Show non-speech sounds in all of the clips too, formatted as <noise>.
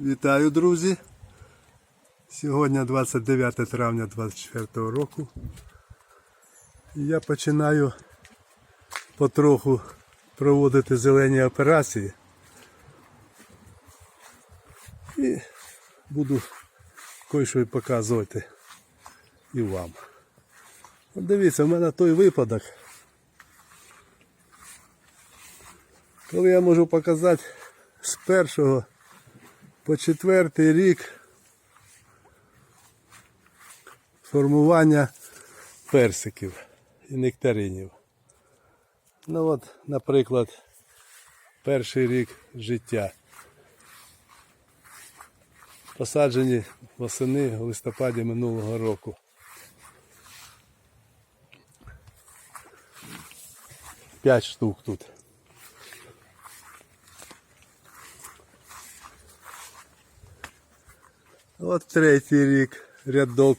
Вітаю, друзі! Сьогодні 29 травня 24 року. Я починаю потроху проводити зелені операції. І буду кое-що показувати і вам. От дивіться, в мене той випадок, коли я можу показати з першого по четвертий рік формування персиків і нектаринів. Ну от, наприклад, перший рік життя. Посаджені восени в листопаді минулого року. П'ять штук тут. От третій рік рядок.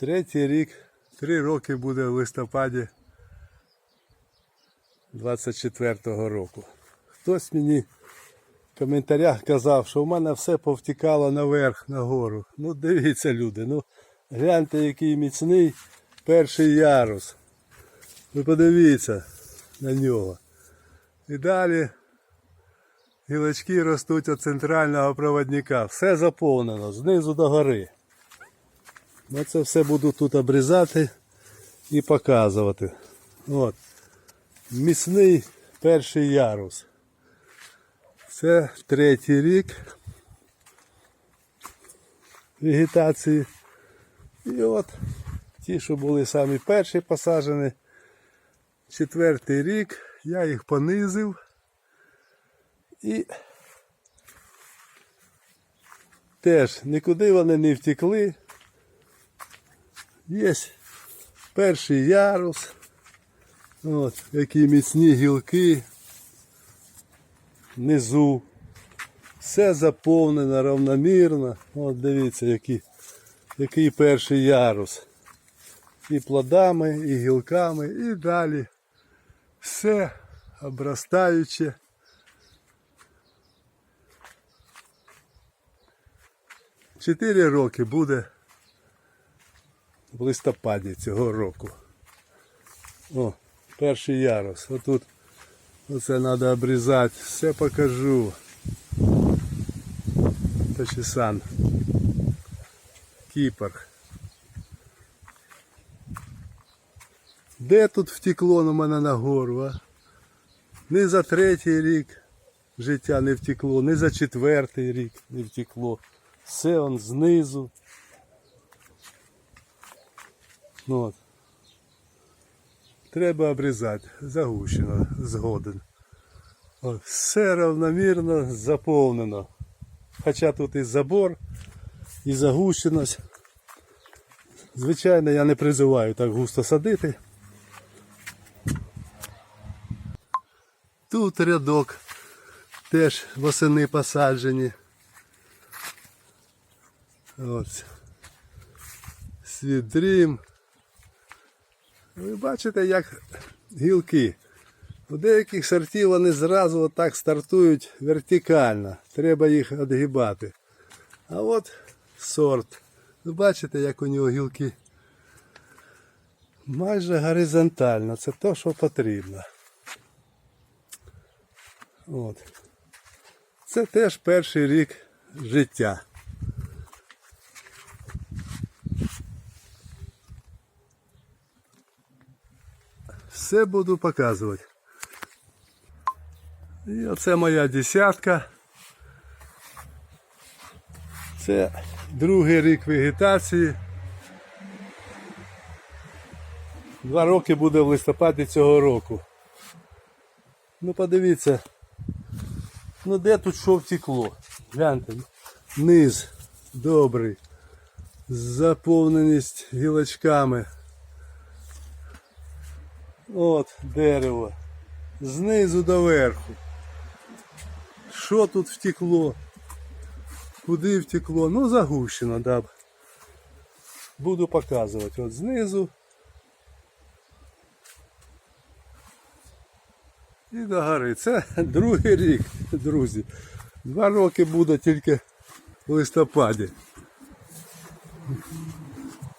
Третій рік, три роки буде в листопаді 24-го року. Хтось мені в коментарях казав, що в мене все повтікало наверх, нагору. Ну дивіться, люди, ну гляньте, який міцний перший ярус. Ви подивіться на нього. І далі гілочки ростуть від центрального проводника. Все заповнено, знизу до гори. Це все буду тут обрізати і показувати. От. Міцний перший ярус. Це третій рік вегетації. І от ті, що були самі перші посаджені, четвертий рік, я їх понизив. І теж нікуди вони не втекли. Є перший ярус. От, які міцні гілки. Внизу. Все заповнено равномірно. От дивіться, який, який перший ярус. І плодами, і гілками, і далі. Все обростаюче. Чотири роки буде в листопаді цього року. О, перший ярус. Отут оце треба обрізати. Все покажу. Тачісан. Кіпр. Де тут втекло на мене нагору, а? Ні за третій рік життя не втекло, ні за четвертий рік не втекло. Все он знизу. Ну, От. Треба обрізати. Загущено, згоден. От. Все равномірно заповнено. Хоча тут і забор, і загущеність. Звичайно, я не призиваю так густо садити. Тут рядок теж восени посаджені. Ось. Свідрім. Ви бачите, як гілки. У деяких сортів вони зразу отак стартують вертикально. Треба їх відгибати. А от сорт. Ви бачите, як у нього гілки майже горизонтально. Це те, що потрібно. От. Це теж перший рік життя. Все буду показувати. І оце моя десятка. Це другий рік вегетації. Два роки буде в листопаді цього року. Ну подивіться. Ну де тут що втекло? Гляньте. Низ добрий. Заповненість гілочками. От дерево. Знизу до верху. Що тут втекло? Куди втекло? Ну загущено, да. Буду показувати. От знизу. І до гори. Це <laughs> другий рік, друзі. Два роки буде тільки в листопаді.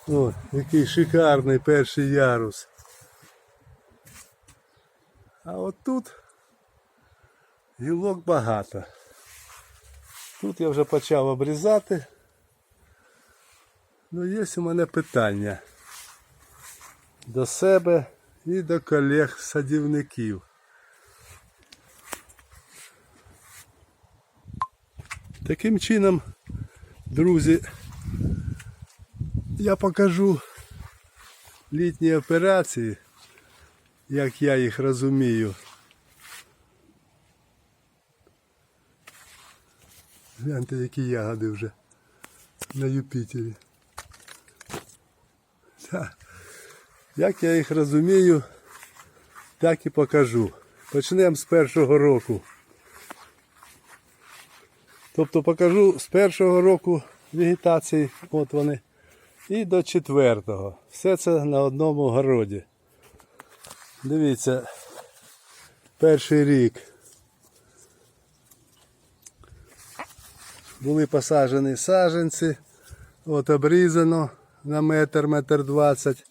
О, який шикарний перший ярус. А от тут гілок багато. Тут я вже почав обрізати. Ну, є у мене питання до себе і до колег-садівників. Таким чином, друзі, я покажу літні операції, як я їх розумію. Гляньте, які ягоди вже на Юпітері. Так. Як я їх розумію, так і покажу. Почнемо з першого року. Тобто покажу з першого року вегетації, от вони, і до четвертого. Все це на одному городі. Дивіться, перший рік. Були посаджені саджанці, от обрізано на метр, метр двадцять.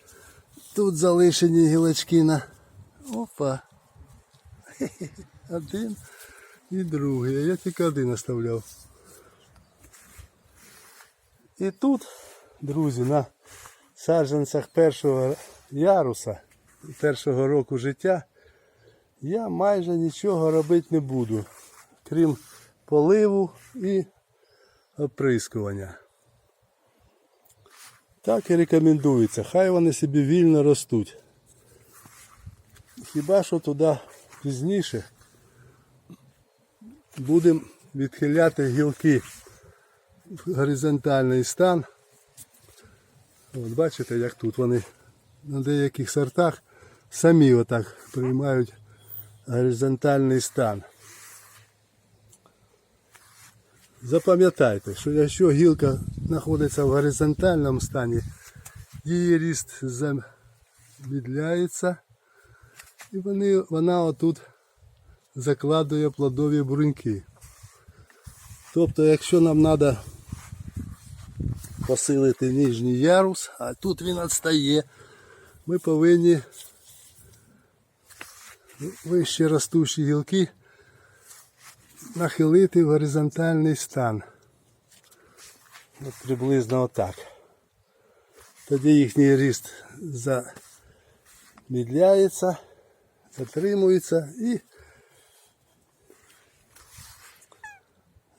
Тут залишені гілочки на. Опа. <laughs> Один і другий. Я тільки один оставляв. І тут, друзі, на саджанцях першого яруса, першого року життя, я майже нічого робити не буду, крім поливу і оприскування. Так і рекомендується. Хай вони собі вільно ростуть. Хіба що туди пізніше будемо відхиляти гілки в горизонтальний стан. От бачите, як тут вони на деяких сортах самі отак приймають горизонтальний стан. Запам'ятайте, що якщо гілка знаходиться в горизонтальному стані, її ріст замідляється і вони, вона отут закладує плодові бруньки. Тобто, якщо нам треба посилити нижній ярус, а тут він відстає, ми повинні вище ростучі гілки нахилити в горизонтальний стан. От приблизно отак. Тоді їхній ріст замідляється, затримується і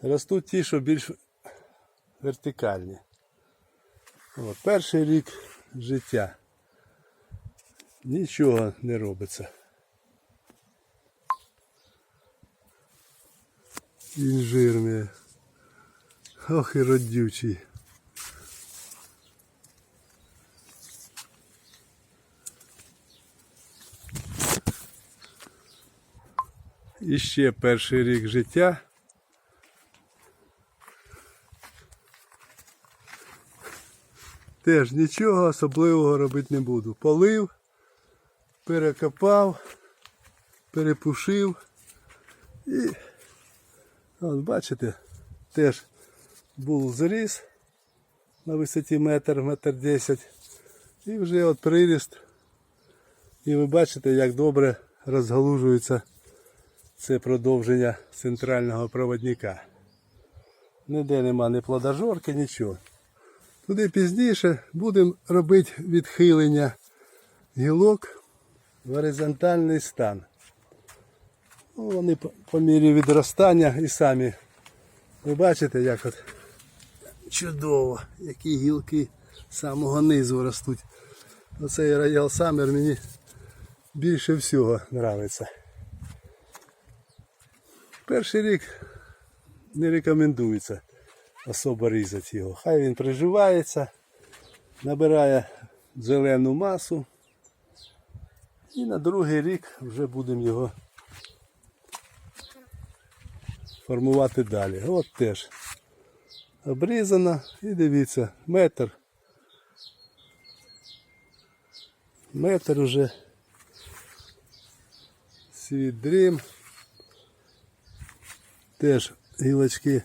ростуть ті, що більш вертикальні. От, перший рік життя. Нічого не робиться. Інжир. Ох і родючий. І ще перший рік життя. Теж нічого особливого робити не буду. Полив, перекопав, перепушив і От бачите, теж був зріз на висоті метр, метр десять. І вже от приріст. І ви бачите, як добре розгалужується це продовження центрального проводника. Ніде нема ні плодожорки, нічого. Туди пізніше будемо робити відхилення гілок в горизонтальний стан. Ну, вони по, мірі відростання і самі. Ви бачите, як от чудово, які гілки з самого низу ростуть. Оцей роял Саммер мені більше всього подобається. Перший рік не рекомендується особо різати його. Хай він приживається, набирає зелену масу. І на другий рік вже будемо його формувати далі. От теж обрізано і дивіться, метр. Метр уже Світ Дрім. Теж гілочки.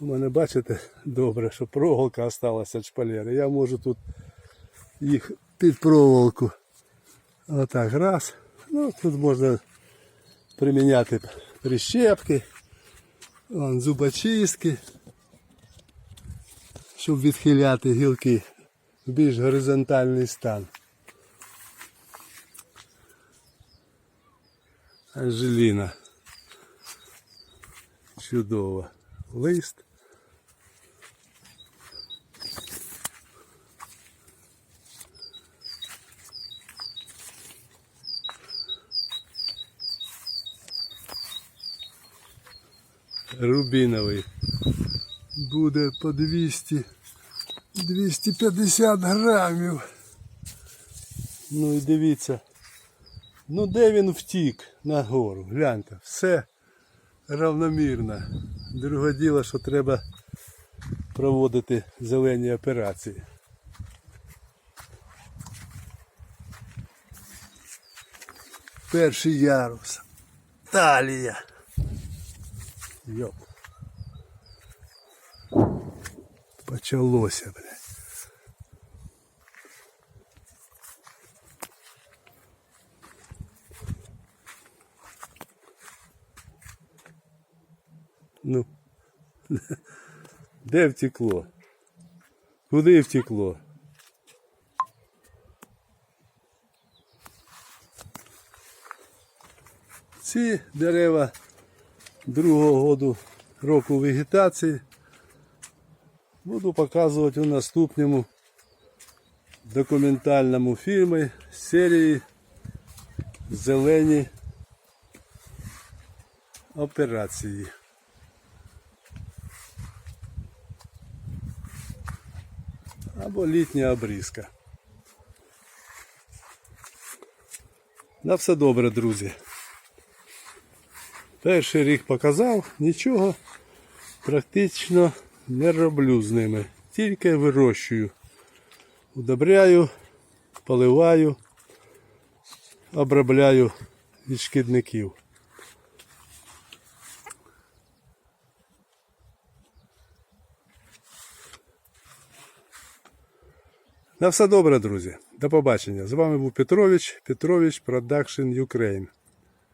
У мене бачите добре, що проволока осталася від шпалери. Я можу тут їх під проволоку. Отак раз. Ну, тут можна приміняти прищепки, вон, зубочистки, щоб відхиляти гілки в більш горизонтальний стан. Анжеліна. Чудово. Лист. Рубіновий. Буде по 200 250 грамів. Ну і дивіться. Ну де він втік нагору? Гляньте, все равномірно. Друге діло, що треба проводити зелені операції. Перший ярус. Талія. Йоп. Почалося, блядь. Ну. <laughs> Де втекло? Куди втекло? Ці дерева другого году року вегетації буду показувати у наступному документальному фільмі серії Зелені операції. або літня обрізка. На все добре, друзі. Перший рік показав, нічого практично не роблю з ними. Тільки вирощую. Удобряю, поливаю, обробляю від шкідників. На все добре, друзі. До побачення. З вами був Петрович, Петрович Продакшн Ukraine.